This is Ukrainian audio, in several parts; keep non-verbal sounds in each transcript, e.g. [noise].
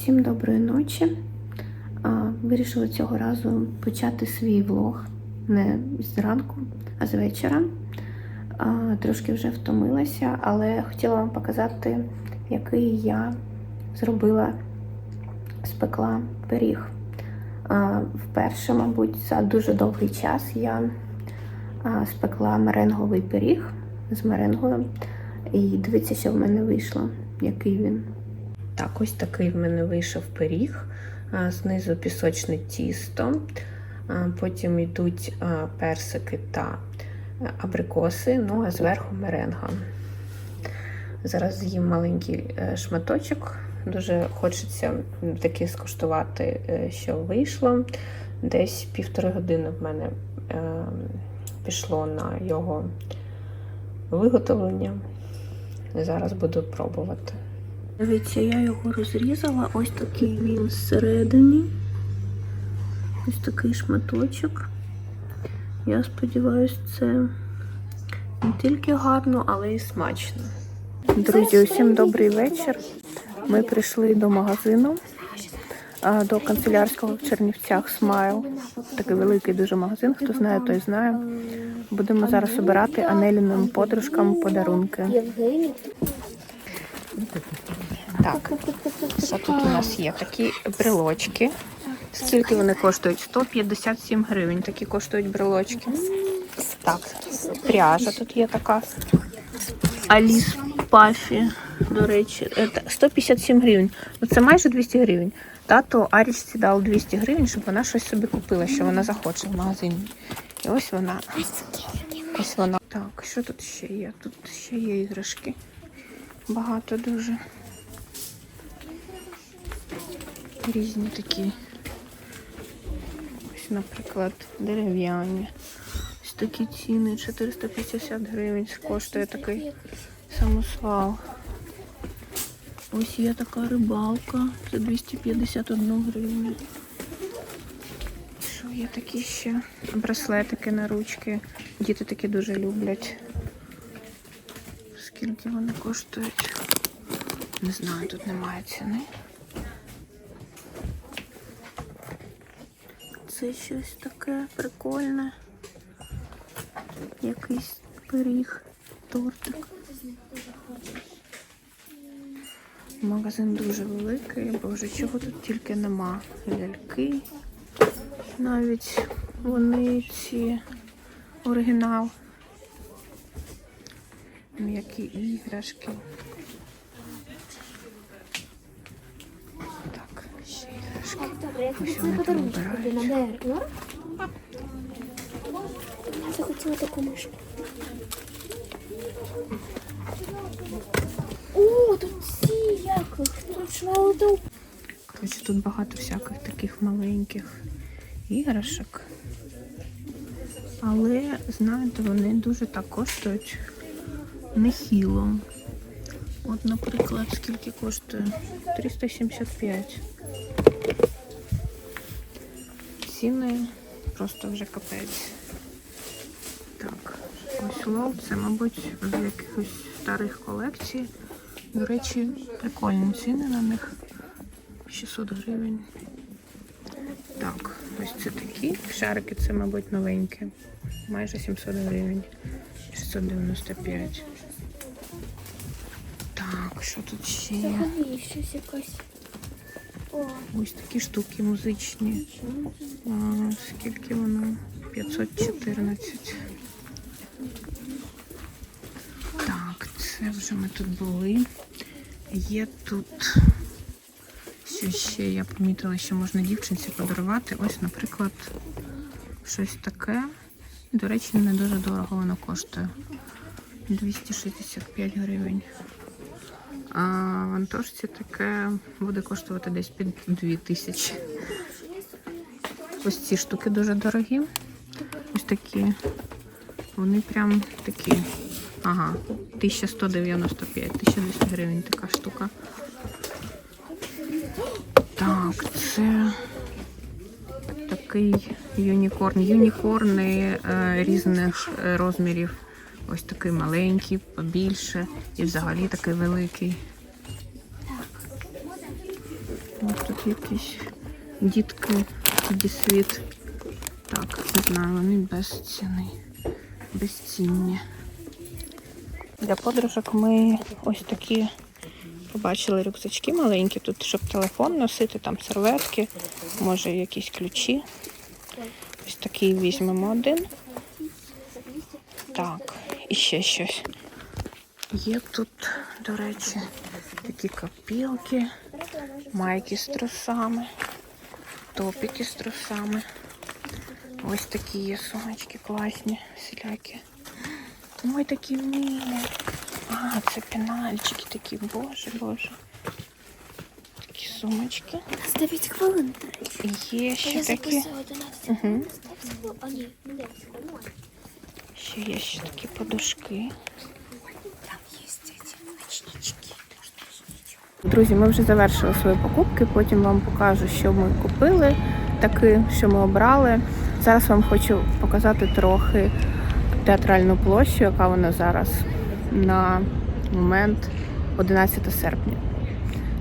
Всім доброї ночі. Вирішила цього разу почати свій влог не зранку, а з вечора. Трошки вже втомилася, але хотіла вам показати, який я зробила, спекла пиріг. Вперше, мабуть, за дуже довгий час я спекла меренговий пиріг з меренгою. І дивіться, що в мене вийшло, який він. Так, ось такий в мене вийшов пиріг. Знизу пісочне тісто, потім йдуть персики та абрикоси, ну а зверху меренга. Зараз з'їм маленький е, шматочок. Дуже хочеться таки скуштувати, е, що вийшло. Десь півтори години в мене е, пішло на його виготовлення. Зараз буду пробувати. Дивіться, я його розрізала. Ось такий він всередині. Ось такий шматочок. Я сподіваюся, це не тільки гарно, але й смачно. Друзі, усім добрий вечір. Ми прийшли до магазину, до канцелярського в Чернівцях Смайл. Такий великий дуже магазин. Хто знає, той знає. Будемо зараз обирати Анеліним подружкам подарунки. Так, що тут у нас є? Такі брелочки. Скільки вони коштують? 157 гривень. Такі коштують брелочки. Так, пряжа тут є така. Аліс Пафі, до речі, е, 157 гривень. Ну це майже 200 гривень. Тато Арічці дав 200 гривень, щоб вона щось собі купила, що вона захоче в магазині. І ось вона. Ось вона. Так, що тут ще є? Тут ще є іграшки. Багато дуже. Різні такі. Ось, наприклад, дерев'яні. Ось такі ціни 450 гривень коштує такий самосвал. Ось є така рибалка за 251 гривню. Що є такі ще браслетики на ручки. Діти такі дуже люблять. Скільки вони коштують? Не знаю, тут немає ціни. Це щось таке прикольне. Якийсь пиріг, тортик. Магазин дуже великий, боже, чого тут тільки нема. Ляльки. Навіть вони ці оригінал. М'які іграшки. Так, ще іграшки. Добре, я Ось тобі вони це подарунок обирають. тобі. Я захотіла таку мишку. О, тут ці як їх? Тут тут багато всяких таких маленьких іграшок. Але, знаєте, вони дуже так коштують нехило. От, наприклад, скільки коштує? 375. Ціни просто вже капець. Так, ось лов, це, мабуть, з якихось старих колекцій. До речі, прикольні ціни на них. 600 гривень. Так, ось це такі. Шарики це, мабуть, новенькі. Майже 700 гривень. 695. Так, що тут ще є? Взагалі щось якось. Ось такі штуки музичні. А, скільки воно? 514. Так, це вже ми тут були. Є тут. Що ще я помітила, що можна дівчинці подарувати. Ось, наприклад, щось таке. До речі, не дуже дорого воно коштує. 265 гривень. А в Антошці таке буде коштувати десь під 2000. Ось ці штуки дуже дорогі. Ось такі. Вони прям такі. Ага, 1195, 1200 гривень така штука. Так, це такий юнікорн. Юнікорни е, різних е, розмірів. Ось такий маленький, побільше і взагалі такий великий. Ось тут якісь дітки, дісвіт. Так, не знаю, вони безціни. Безцінні. Для подружок ми ось такі побачили рюкзачки маленькі, тут, щоб телефон носити, там серветки, може якісь ключі. Ось такий візьмемо один. І ще щось. Є тут, до речі, такі копілки, майки з трусами, топіки з трусами. Ось такі є сумочки класні, всілякі. Ой, такі милі. А, це пенальчики такі, боже, боже. Такі сумочки. З 9 хвилин, до речі. Є ще такі. записала 11 Угу. хвилин. А ні, не 10 хвилин. Ще є ще такі подушки. Друзі, ми вже завершили свої покупки. Потім вам покажу, що ми купили, таки, що ми обрали. Зараз вам хочу показати трохи театральну площу, яка вона зараз на момент 11 серпня.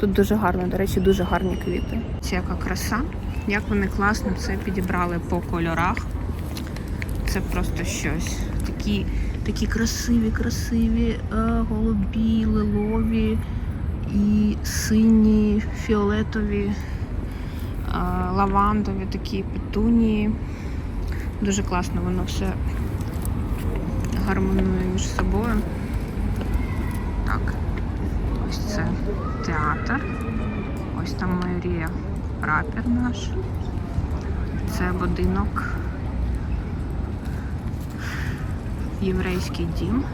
Тут дуже гарно, до речі, дуже гарні квіти. Це яка краса, як вони класно це підібрали по кольорах. Це просто щось. Такі, такі красиві, красиві, е, голубі, лилові і сині, фіолетові, е, лавандові такі петунії. Дуже класно воно все гармонує між собою. Так, ось це театр. Ось там Марія прапір наш. Це будинок. Єврейський дім.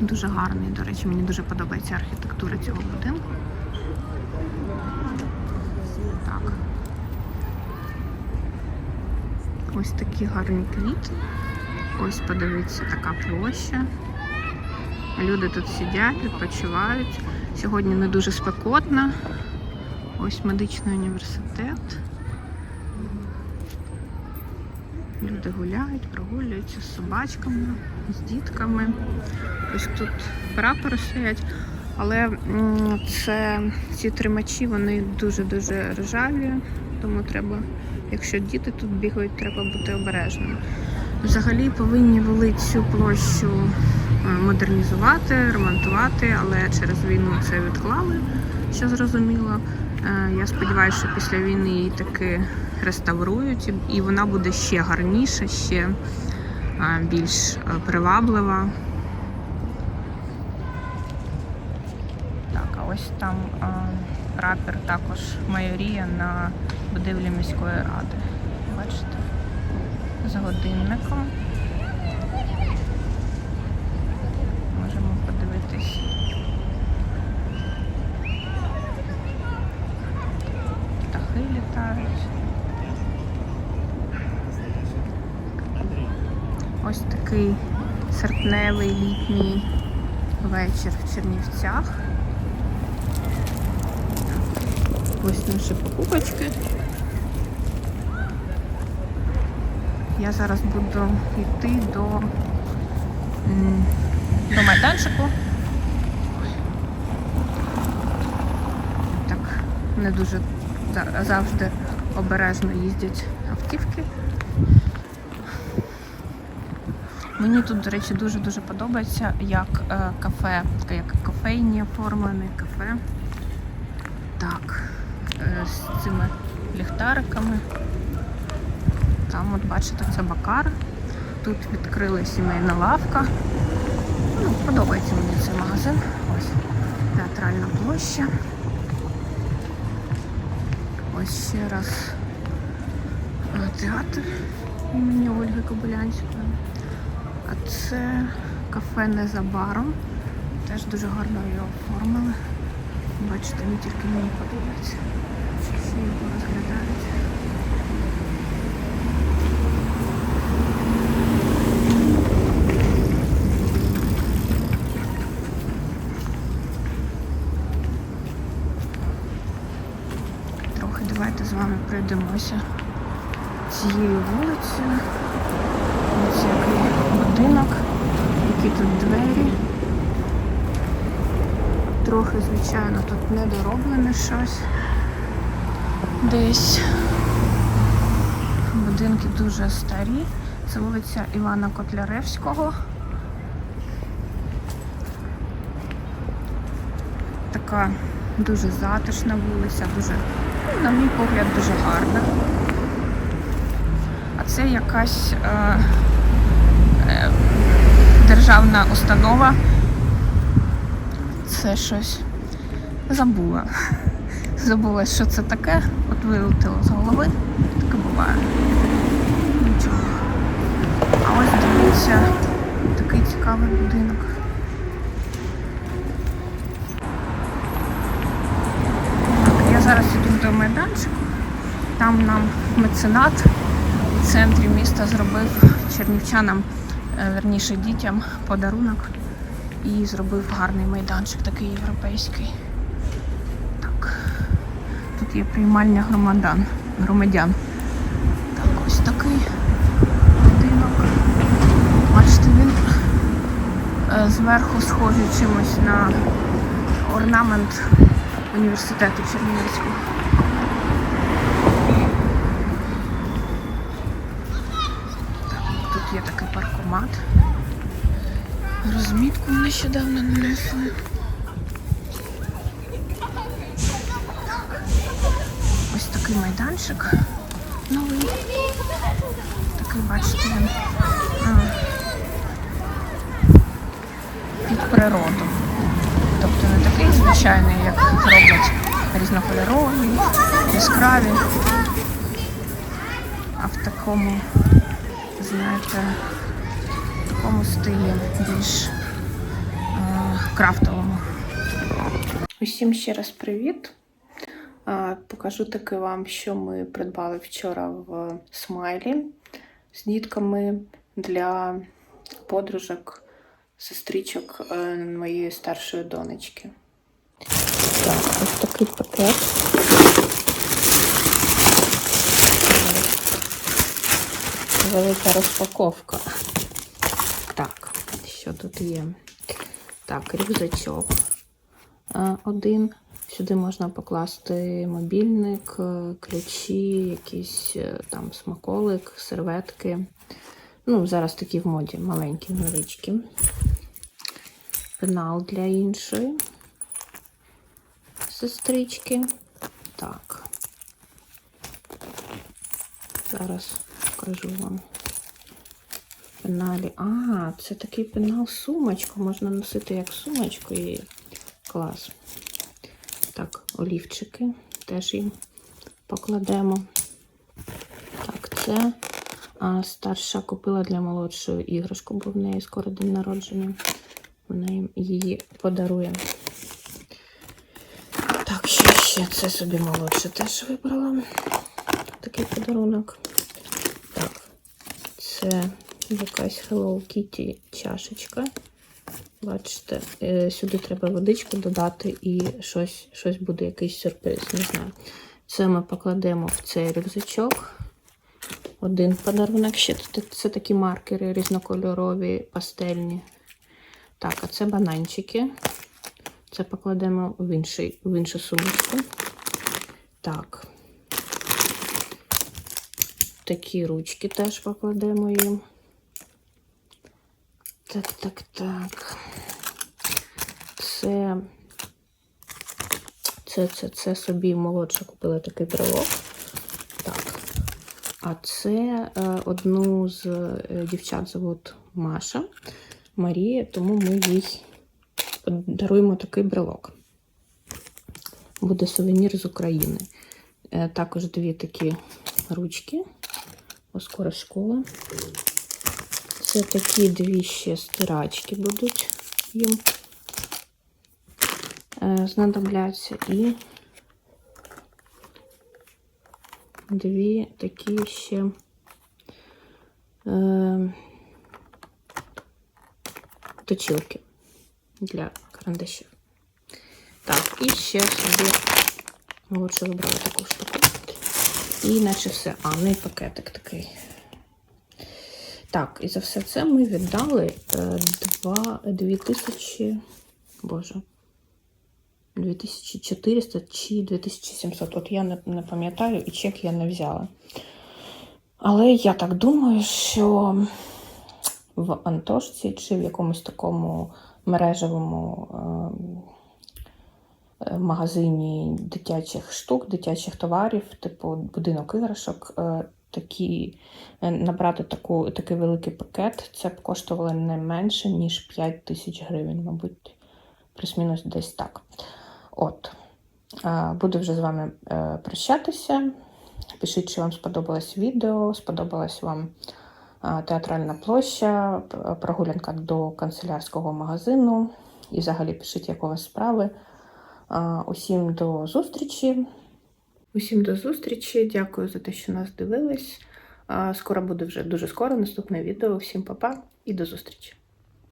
Дуже гарний, до речі, мені дуже подобається архітектура цього будинку. Так. Ось такі гарні квіти. Ось подивіться, така площа. Люди тут сидять, відпочивають. Сьогодні не дуже спекотно. Ось медичний університет. Люди гуляють, прогулюються з собачками, з дітками. Ось тут прапори стоять. Але це ці тримачі вони дуже-дуже ржаві, тому треба, якщо діти тут бігають, треба бути обережними. Взагалі повинні були цю площу е, модернізувати, ремонтувати, але через війну це відклали, що зрозуміло. Е, Я сподіваюся, що після війни її таки реставрують, і- вона буде ще гарніша, ще е, більш е, приваблива. Так, а ось там е, також майорія на будівлі міської ради. Бачите? З годинником. Можемо подивитись. Птахи. Ось такий серпневий літній вечір в Чернівцях. Ось наші покупочки. Я зараз буду йти до, до майданчику. Так, не дуже завжди обережно їздять автівки. Мені тут, до речі, дуже-дуже подобається, як е, кафе, як кофейні оформлене кафе. Так, е, з цими ліхтариками. Там, от бачите, це бакар. Тут відкрили сімейна лавка. Ну, подобається мені цей магазин. Ось театральна площа. Ще раз театр імені Ольги Кобилянської. А це кафе незабаром. Теж дуже гарно його оформили. Бачите, не тільки мені подобається. Всі його розглядають. Трохи давайте з вами пройдемося цією вулицею. Ось який будинок, які тут двері. Трохи, звичайно, тут недороблене щось. Десь будинки дуже старі. Це вулиця Івана Котляревського. Така дуже затишна вулиця, дуже, на мій погляд, дуже гарна. А це якась е, е, державна установа. Це щось забула. [laughs] Забула, що це таке. От вилетіло з голови. Таке буває. Нічого. А ось дивіться, такий цікавий будинок. До майданчику. Там нам меценат в центрі міста зробив чернівчанам, е, верніше дітям, подарунок і зробив гарний майданчик, такий європейський. Так. Тут є приймальня громадян. громадян. Так, ось такий будинок. Бачите, він е, зверху схожий чимось на орнамент університету Чернівецького. Так, тут є паркомат. Розмітку нещодавно нанесли. Ось такий майданчик новий. Такий, бачите, він під природу. Тобто не такий звичайний, як роблять різнокольорові, яскраві, а в такому, знаєте, такому стилі більш е, крафтовому. Усім ще раз привіт. А, Покажу таки вам, що ми придбали вчора в Смайлі з дітками для подружок, сестричок е, моєї старшої донечки. Так, ось такий пакет. Велика розпаковка. Так, що тут є? Так, рюкзачок е, один. Сюди можна покласти мобільник, е, ключі, якийсь е, там смаколик, серветки. Ну, зараз такі в моді, маленькі, невеличкі. Пенал для іншої сестрички. Так. Зараз покажу вам. Пеналі. А, це такий пенал сумочку. Можна носити як сумочку і клас. Так, олівчики теж їм покладемо. Так, це а, старша купила для молодшої іграшку, бо в неї скоро день народження. Вона її подарує. Так, що ще це собі молодше теж вибрала. Такий подарунок. Так, це якась Hello Kitty чашечка. Бачите, е, сюди треба водичку додати і щось, щось буде, якийсь сюрприз, не знаю. Це ми покладемо в цей рюкзачок. Один подарунок. Ще це такі маркери різнокольорові, пастельні. Так, а це бананчики. Це покладемо в, інший, в іншу сумочку. Так. Такі ручки теж покладемо їм. Так, так, так. Це, це, це, це собі молодша купила такий брелок. Так. А це е, одну з е, дівчат зовут Маша Марія, тому ми їй даруємо такий брелок. Буде сувенір з України. Е, також дві такі ручки. Бо скоро школа. Це такі дві ще стирачки будуть їм е, знадобляться. І дві такі ще е, точилки для карандашів. Так, і ще собі молодше вибрала таку штуку. І наче все. А, ну і пакетик такий. Так, і за все це ми віддали е, 2, 2000, боже, 2400 чи 2700. От я не, не пам'ятаю, і чек я не взяла. Але я так думаю, що в Антошці чи в якомусь такому мережевому е, е, магазині дитячих штук, дитячих товарів, типу будинок іграшок, е, такі, е, набрати таку, такий великий пакет, це б коштувало не менше, ніж 5 тисяч гривень, мабуть, плюс-мінус десь так. От. Буду вже з вами е, прощатися. Пишіть, чи вам сподобалось відео, сподобалась вам театральна площа, прогулянка до канцелярського магазину. І взагалі пишіть, як у вас справи. Усім до зустрічі. Усім до зустрічі. Дякую за те, що нас дивились. Скоро буде вже дуже скоро наступне відео. Всім па-па і до зустрічі.